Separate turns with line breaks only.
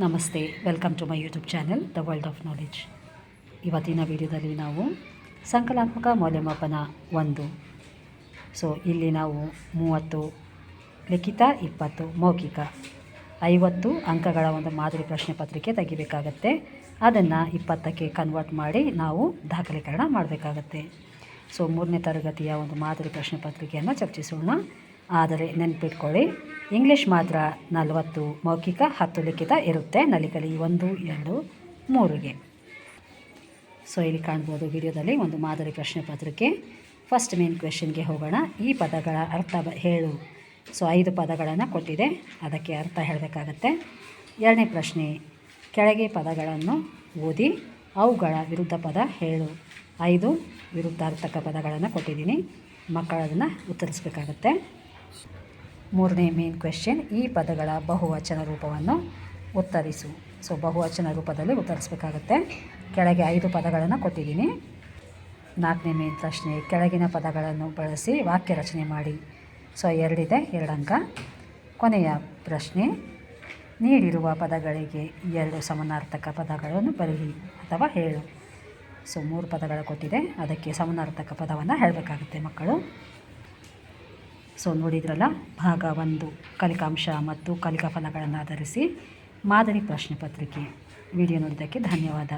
ನಮಸ್ತೆ welcome to my YouTube channel the world of knowledge ಇವತ್ತಿನ ವಿಡಿಯೋದಲ್ಲಿ ನಾವು ಸಂಕಲಾತ್ಮಕ ಮೌಲ್ಯಮಾಪನ ಒಂದು. ಸೊ ಇಲ್ಲಿ ನಾವು ಮೂವತ್ತು, ಲಿಖಿತ ಇಪ್ಪತ್ತು, ಮೌಖಿಕ ಐವತ್ತು ಅಂಕಗಳ ಒಂದು ಮಾದರಿ ಪ್ರಶ್ನೆ ಪತ್ರಿಕೆ ತೆಗಿಬೇಕಾಗತ್ತೆ. ಅದನ್ನು ಇಪ್ಪತ್ತಕ್ಕೆ ಕನ್ವರ್ಟ್ ಮಾಡಿ ನಾವು ದಾಖಲೀಕರಣ ಮಾಡಬೇಕಾಗತ್ತೆ. ಸೊ ಮೂರನೇ ತರಗತಿಯ ಒಂದು ಮಾದರಿ ಪ್ರಶ್ನೆ ಪತ್ರಿಕೆಯನ್ನು ಚರ್ಚಿಸೋಣ. ಆದರೆ ನೆನ್ಪಿಟ್ಕೊಳ್ಳಿ ಇಂಗ್ಲೀಷ್ ಮಾತ್ರ ನಲವತ್ತು, ಮೌಖಿಕ ಹತ್ತು ಲಿಖಿತ ಇರುತ್ತೆ. ನಲಿಕಲಿ ಒಂದು, ಎರಡು, ಮೂರಿಗೆ. ಸೊ ಇಲ್ಲಿ ಕಾಣ್ಬೋದು ವಿಡಿಯೋದಲ್ಲಿ ಒಂದು ಮಾದರಿ ಪ್ರಶ್ನೆ ಪತ್ರಿಕೆ. ಫಸ್ಟ್ ಮೇನ್ ಕ್ವೆಶನ್ಗೆ ಹೋಗೋಣ. ಈ ಪದಗಳ ಅರ್ಥ ಬ- ಹೇಳು. ಸೊ ಐದು ಪದಗಳನ್ನು ಕೊಟ್ಟಿದೆ. ಅದಕ್ಕೆ ಅರ್ಥ ಹೇಳಬೇಕಾಗತ್ತೆ. ಎರಡನೇ ಪ್ರಶ್ನೆ, ಕೆಳಗೆ ಪದಗಳನ್ನು ಓದಿ, ಅವುಗಳ ವಿರುದ್ಧ ಪದ ಹೇಳು. ಐದು ವಿರುದ್ಧಾರ್ಥಕ ಪದಗಳನ್ನು ಕೊಟ್ಟಿದ್ದೀನಿ. ಮಕ್ಕಳದನ್ನು ಉತ್ತರಿಸಬೇಕಾಗತ್ತೆ. ಮೂರನೇ ಮೇನ್ ಕ್ವೆಶ್ಚನ್ ಈ ಪದಗಳ ಬಹುವಚನ ರೂಪವನ್ನು ಉತ್ತರಿಸು. ಸೊ ಬಹುವಚನ ರೂಪದಲ್ಲಿ ಉತ್ತರಿಸಬೇಕಾಗುತ್ತೆ. ಕೆಳಗೆ ಐದು ಪದಗಳನ್ನು ಕೊಟ್ಟಿದ್ದೀನಿ. ನಾಲ್ಕನೇ ಮೇನ್ ಪ್ರಶ್ನೆ, ಕೆಳಗಿನ ಪದಗಳನ್ನು ಬಳಸಿ ವಾಕ್ಯ ರಚನೆ ಮಾಡಿ. ಸೊ ಎರಡಿದೆ ಎರಡು ಅಂಕ ಕೊನೆಯ ಪ್ರಶ್ನೆ, ನೀಡಿರುವ ಪದಗಳಿಗೆ ಎರಡು ಸಮನಾರ್ಥಕ ಪದಗಳನ್ನು ಬರೆಯಿ ಅಥವಾ ಹೇಳು. ಸೊ ಮೂರು ಪದಗಳು ಕೊಟ್ಟಿದೆ. ಅದಕ್ಕೆ ಸಮನಾರ್ಥಕ ಪದವನ್ನು ಹೇಳಬೇಕಾಗುತ್ತೆ ಮಕ್ಕಳು. ಸೊ ನೋಡಿದ್ರಲ್ಲ, ಭಾಗ ಒಂದು, ಕಲಿಕಾಂಶ ಮತ್ತು ಕಲಿಕಾ ಫಲಗಳನ್ನು ಆಧರಿಸಿ ಮಾದರಿ ಪ್ರಶ್ನೆ ಪತ್ರಿಕೆ. ವಿಡಿಯೋ ನೋಡಿದ್ದಕ್ಕೆ ಧನ್ಯವಾದ.